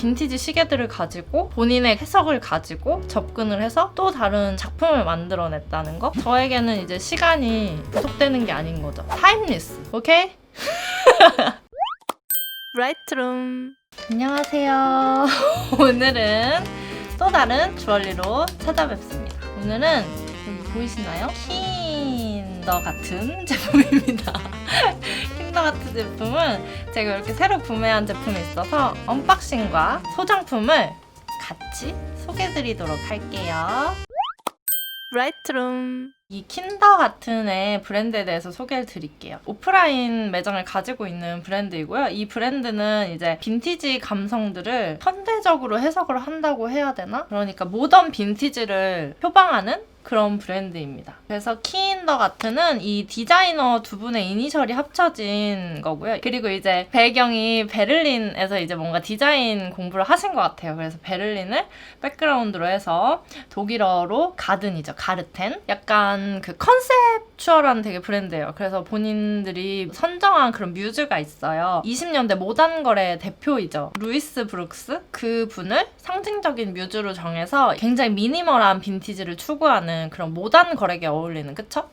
빈티지 시계들을 가지고 본인의 해석을 가지고 접근을 해서 또 다른 작품을 만들어냈다는 거. 저에게는 이제 시간이 구속되는 게 아닌 거죠. 타임리스. 오케이? 라이트룸. 안녕하세요. 오늘은 또 다른 주얼리로 찾아뵙습니다. 오늘은 여기 보이시나요? 킨더 같은 제품입니다. 킨더 같은 제품은 제가 이렇게 새로 구매한 제품이 있어서 언박싱과 소장품을 같이 소개드리도록 할게요. 라이트룸 이 킨더 같은 애 브랜드에 대해서 소개를 드릴게요. 오프라인 매장을 가지고 있는 브랜드이고요. 이 브랜드는 이제 빈티지 감성들을 현대적으로 해석을 한다고 해야 되나? 그러니까 모던 빈티지를 표방하는 그런 브랜드입니다. 그래서 키인더 같은은 이 디자이너 두 분의 이니셜이 합쳐진 거고요. 그리고 이제 배경이 베를린에서 이제 뭔가 디자인 공부를 하신 것 같아요. 그래서 베를린을 백그라운드로 해서 독일어로 가든이죠. 가르텐. 약간 그 컨셉 추얼한 되게 브랜드예요. 그래서 본인들이 선정한 그런 뮤즈가 있어요. 20년대 모던 거래 대표이죠. 루이스 브룩스 그 분을 상징적인 뮤즈로 정해서 굉장히 미니멀한 빈티지를 추구하는 그런 모던 거래에 어울리는 그쵸?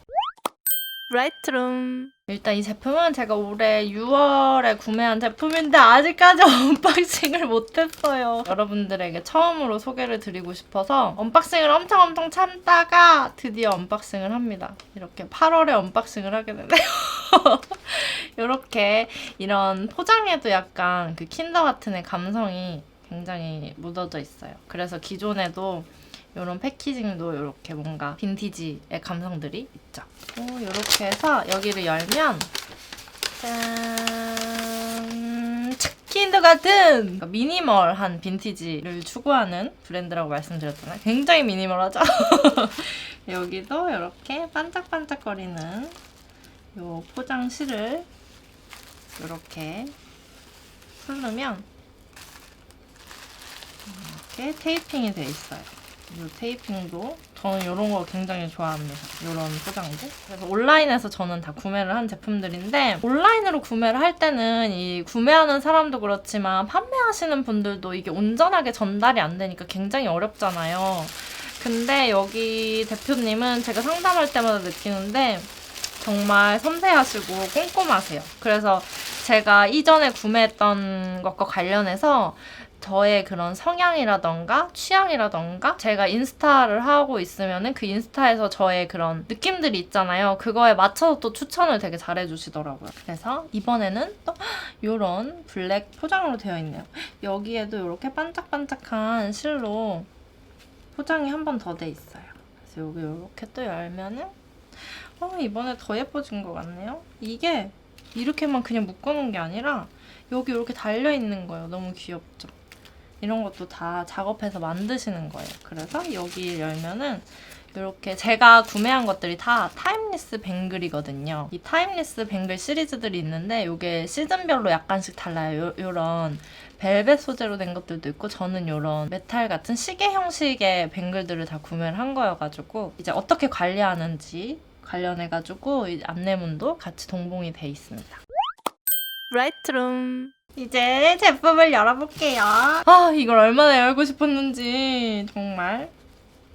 라이트룸 일단 이 제품은 제가 올해 6월에 구매한 제품인데 아직까지 언박싱을 못했어요. 여러분들에게 처음으로 소개를 드리고 싶어서 언박싱을 엄청 엄청 참다가 드디어 언박싱을 합니다. 이렇게 8월에 언박싱을 하게 되네요. 이렇게 이런 포장에도 약간 그 킨더 같은 애 감성이 굉장히 묻어져 있어요. 그래서 기존에도 이런 패키징도 이렇게 뭔가 빈티지의 감성들이 있죠. 이렇게 해서 여기를 열면 짠 킨더 같은 그러니까 미니멀한 빈티지를 추구하는 브랜드라고 말씀드렸잖아요. 굉장히 미니멀하죠? 여기도 이렇게 반짝반짝거리는 요 포장실을 이렇게 풀르면 이렇게 테이핑이 돼 있어요. 이 테이핑도 저는 이런 거 굉장히 좋아합니다. 이런 포장들. 그래서 온라인에서 저는 다 구매를 한 제품들인데 온라인으로 구매를 할 때는 이 구매하는 사람도 그렇지만 판매하시는 분들도 이게 온전하게 전달이 안 되니까 굉장히 어렵잖아요. 근데 여기 대표님은 제가 상담할 때마다 느끼는데 정말 섬세하시고 꼼꼼하세요. 그래서 제가 이전에 구매했던 것과 관련해서 저의 그런 성향이라던가 취향이라던가 제가 인스타를 하고 있으면은 그 인스타에서 저의 그런 느낌들이 있잖아요. 그거에 맞춰서 또 추천을 되게 잘해 주시더라고요. 그래서 이번에는 또 이런 블랙 포장으로 되어 있네요. 여기에도 이렇게 반짝반짝한 실로 포장이 한 번 더 돼 있어요. 그래서 여기 이렇게 또 열면은 어, 이번에 더 예뻐진 것 같네요. 이게 이렇게만 그냥 묶어놓은 게 아니라 여기 이렇게 달려 있는 거예요. 너무 귀엽죠? 이런 것도 다 작업해서 만드시는 거예요. 그래서 여기 열면은 이렇게 제가 구매한 것들이 다 타임리스 뱅글이거든요. 이 타임리스 뱅글 시리즈들이 있는데 이게 시즌별로 약간씩 달라요. 요, 요런 벨벳 소재로 된 것들도 있고 저는 이런 메탈 같은 시계 형식의 뱅글들을 다 구매를 한 거여가지고 이제 어떻게 관리하는지 관련해가지고 이 안내문도 같이 동봉이 돼 있습니다. 라이트룸 이제 제품을 열어볼게요. 아 이걸 얼마나 열고 싶었는지 정말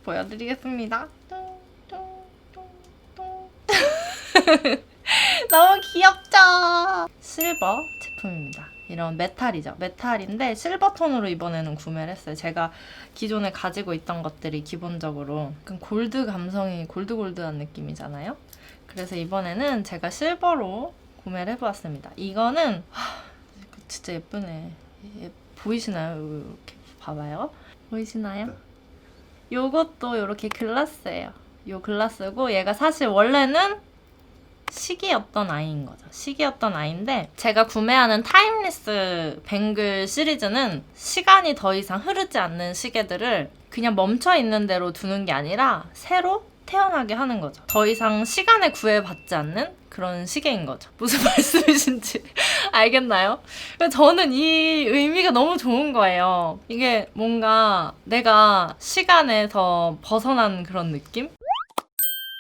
보여드리겠습니다. 너무 귀엽죠? 실버 제품입니다. 이런 메탈이죠. 메탈인데 실버 톤으로 이번에는 구매를 했어요. 제가 기존에 가지고 있던 것들이 기본적으로 약간 골드 감성이 골드골드한 느낌이잖아요. 그래서 이번에는 제가 실버로 구매를 해보았습니다. 이거는 하, 진짜 예쁘네. 예, 보이시나요? 이렇게 봐봐요. 보이시나요? 요것도 이렇게 글라스예요. 요 글라스고 얘가 사실 원래는 시기였던 아이인 거죠. 시기였던 아이인데 제가 구매하는 타임리스 뱅글 시리즈는 시간이 더 이상 흐르지 않는 시계들을 그냥 멈춰 있는 대로 두는 게 아니라 새로 태어나게 하는 거죠. 더 이상 시간에 구애받지 않는 그런 시계인 거죠. 무슨 말씀이신지 알겠나요? 저는 이 의미가 너무 좋은 거예요. 이게 뭔가 내가 시간에서 벗어난 그런 느낌?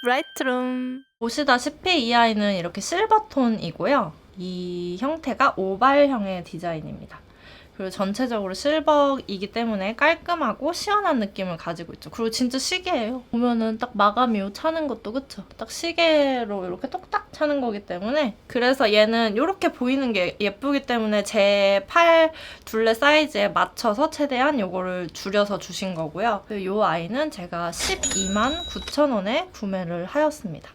라이트룸 보시다시피 이 아이는 이렇게 실버톤이고요. 이 형태가 오발형의 디자인입니다. 그리고 전체적으로 실버이기 때문에 깔끔하고 시원한 느낌을 가지고 있죠. 그리고 진짜 시계예요. 보면은 딱 마감이 요 차는 것도 그쵸? 딱 시계로 이렇게 똑딱 차는 거기 때문에 그래서 얘는 이렇게 보이는 게 예쁘기 때문에 제 팔 둘레 사이즈에 맞춰서 최대한 요거를 줄여서 주신 거고요. 요 아이는 제가 12만 9천 원에 구매를 하였습니다.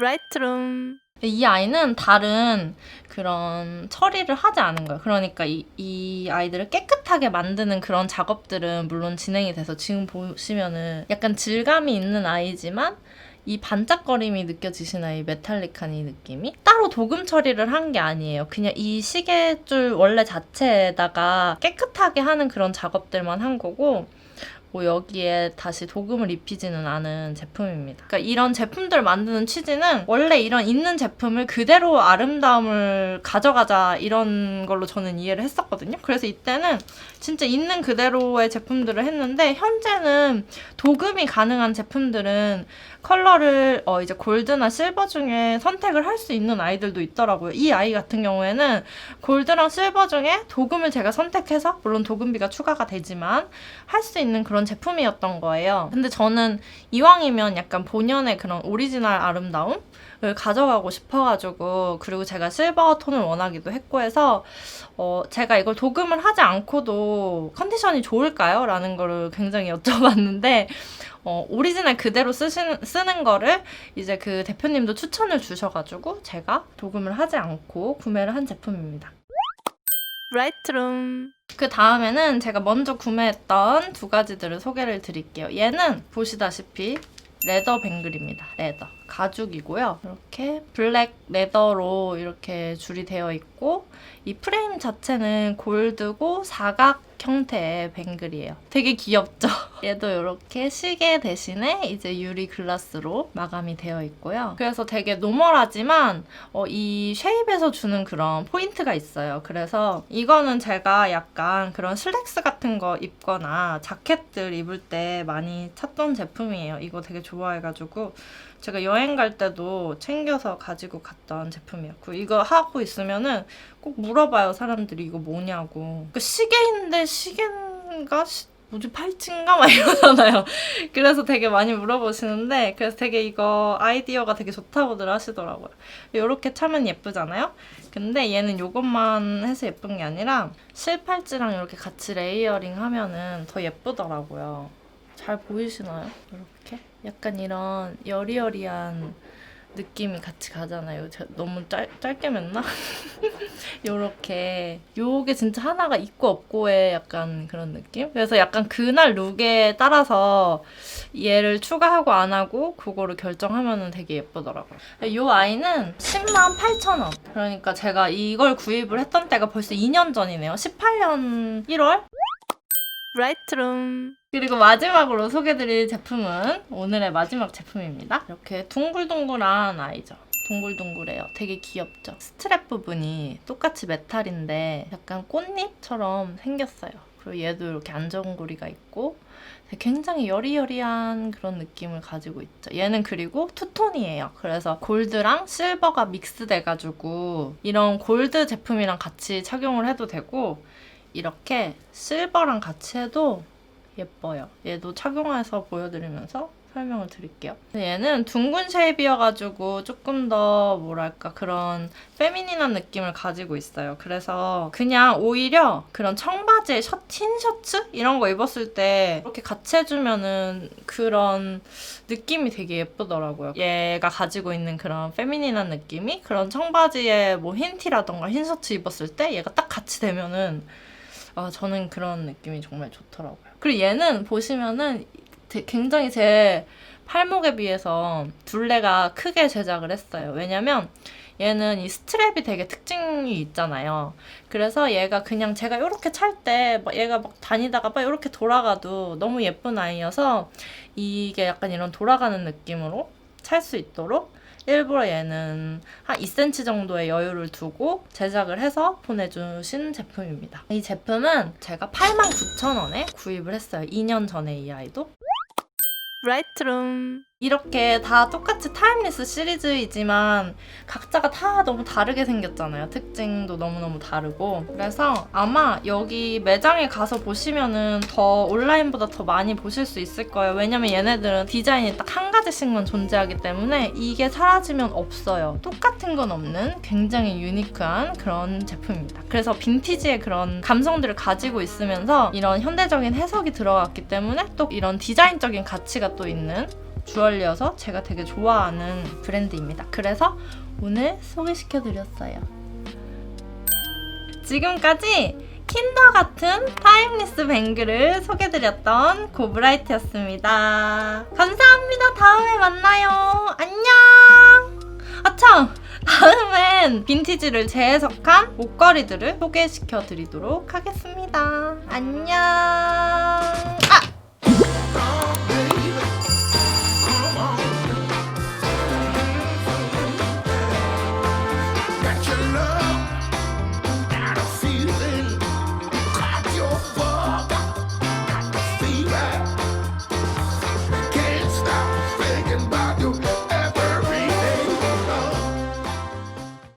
라이트룸 이 아이는 다른 그런 처리를 하지 않은 거예요. 그러니까 이, 이 아이들을 깨끗하게 만드는 그런 작업들은 물론 진행이 돼서 지금 보시면은 약간 질감이 있는 아이지만 이 반짝거림이 느껴지시나요? 이 메탈릭한 이 느낌이? 따로 도금 처리를 한 게 아니에요. 그냥 이 시계줄 원래 자체에다가 깨끗하게 하는 그런 작업들만 한 거고 뭐 여기에 다시 도금을 입히지는 않은 제품입니다. 그러니까 이런 제품들 만드는 취지는 원래 이런 있는 제품을 그대로 아름다움을 가져가자 이런 걸로 저는 이해를 했었거든요. 그래서 이때는 진짜 있는 그대로의 제품들을 했는데 현재는 도금이 가능한 제품들은 컬러를 어 이제 골드나 실버 중에 선택을 할 수 있는 아이들도 있더라고요. 이 아이 같은 경우에는 골드랑 실버 중에 도금을 제가 선택해서 물론 도금비가 추가가 되지만 할 수 있는 그런 제품이었던 거예요. 근데 저는 이왕이면 약간 본연의 그런 오리지널 아름다움 을 가져가고 싶어가지고 그리고 제가 실버 톤을 원하기도 했고 해서 어 제가 이걸 도금을 하지 않고도 컨디션이 좋을까요? 라는 거를 굉장히 여쭤봤는데 어, 오리지널 그대로 쓰시는, 쓰는 거를 이제 그 대표님도 추천을 주셔가지고 제가 도금을 하지 않고 구매를 한 제품입니다. 라이트룸 그 다음에는 제가 먼저 구매했던 두 가지들을 소개를 드릴게요. 얘는 보시다시피 레더 뱅글입니다. 레더. 가죽이고요. 이렇게 블랙 레더로 이렇게 줄이 되어 있고 이 프레임 자체는 골드고 사각 형태의 뱅글이에요. 되게 귀엽죠? 얘도 이렇게 시계 대신에 이제 유리 글라스로 마감이 되어 있고요. 그래서 되게 노멀하지만 어, 이 쉐입에서 주는 그런 포인트가 있어요. 그래서 이거는 제가 약간 그런 슬랙스 같은 거 입거나 자켓들 입을 때 많이 찾던 제품이에요. 이거 되게 좋아해가지고 제가 여행 갈 때도 챙겨서 가지고 갔던 제품이었고 이거 하고 있으면은 꼭 물어봐요 사람들이 이거 뭐냐고 그 시계인데 시계인가 시- 뭐지 팔찌인가? 막 이러잖아요. 그래서 되게 많이 물어보시는데 그래서 되게 이거 아이디어가 되게 좋다고들 하시더라고요. 이렇게 차면 예쁘잖아요? 근데 얘는 이것만 해서 예쁜 게 아니라 실팔찌랑 이렇게 같이 레이어링 하면은 더 예쁘더라고요. 잘 보이시나요? 이렇게? 약간 이런 여리여리한 느낌이 같이 가잖아요. 저- 너무 짧, 짧게 맸나? 요렇게 요게 진짜 하나가 있고 없고의 약간 그런 느낌? 그래서 약간 그날 룩에 따라서 얘를 추가하고 안 하고 그거를 결정하면 되게 예쁘더라고요. 요 아이는 10만 8천 원. 그러니까 제가 이걸 구입을 했던 때가 벌써 2년 전이네요. 18년 1월? 라이트룸 그리고 마지막으로 소개드릴 제품은 오늘의 마지막 제품입니다. 이렇게 둥글둥글한 아이죠. 동글동글해요. 되게 귀엽죠. 스트랩 부분이 똑같이 메탈인데 약간 꽃잎처럼 생겼어요. 그리고 얘도 이렇게 안전고리가 있고 굉장히 여리여리한 그런 느낌을 가지고 있죠. 얘는 그리고 투톤이에요. 그래서 골드랑 실버가 믹스돼가지고 이런 골드 제품이랑 같이 착용을 해도 되고 이렇게 실버랑 같이 해도 예뻐요. 얘도 착용해서 보여드리면서 설명을 드릴게요. 얘는 둥근 쉐입이어가지고 조금 더 뭐랄까 그런 페미닌한 느낌을 가지고 있어요. 그래서 그냥 오히려 그런 청바지에 셔, 흰 셔츠 이런 거 입었을 때 이렇게 같이 해주면은 그런 느낌이 되게 예쁘더라고요. 얘가 가지고 있는 그런 페미닌한 느낌이 그런 청바지에 뭐 흰 티라던가 흰 셔츠 입었을 때 얘가 딱 같이 되면은 아, 저는 그런 느낌이 정말 좋더라고요. 그리고 얘는 보시면은 되- 굉장히 제 팔목에 비해서 둘레가 크게 제작을 했어요. 왜냐면 얘는 이 스트랩이 되게 특징이 있잖아요. 그래서 얘가 그냥 제가 이렇게 찰 때 얘가 막 다니다가 막 이렇게 돌아가도 너무 예쁜 아이여서 이게 약간 이런 돌아가는 느낌으로 찰 수 있도록 일부러 얘는 한 2cm 정도의 여유를 두고 제작을 해서 보내주신 제품입니다. 이 제품은 제가 89,000원에 구입을 했어요. 2년 전에 이 아이도. 라이트룸 이렇게 다 똑같이 타임리스 시리즈이지만 각자가 다 너무 다르게 생겼잖아요. 특징도 너무너무 다르고. 그래서 아마 여기 매장에 가서 보시면은 더 온라인보다 더 많이 보실 수 있을 거예요. 왜냐면 얘네들은 디자인이 딱 한 가지씩만 존재하기 때문에 이게 사라지면 없어요. 똑같은 건 없는 굉장히 유니크한 그런 제품입니다. 그래서 빈티지의 그런 감성들을 가지고 있으면서 이런 현대적인 해석이 들어갔기 때문에 또 이런 디자인적인 가치가 또 있는 주얼리여서 제가 되게 좋아하는 브랜드입니다. 그래서 오늘 소개시켜드렸어요. 지금까지 킨더 같은 타임리스 뱅글을 소개드렸던 고브라이트였습니다. 감사합니다. 다음에 만나요. 안녕! 아참! 다음엔 빈티지를 재해석한 목걸이들을 소개시켜 드리도록 하겠습니다. 안녕!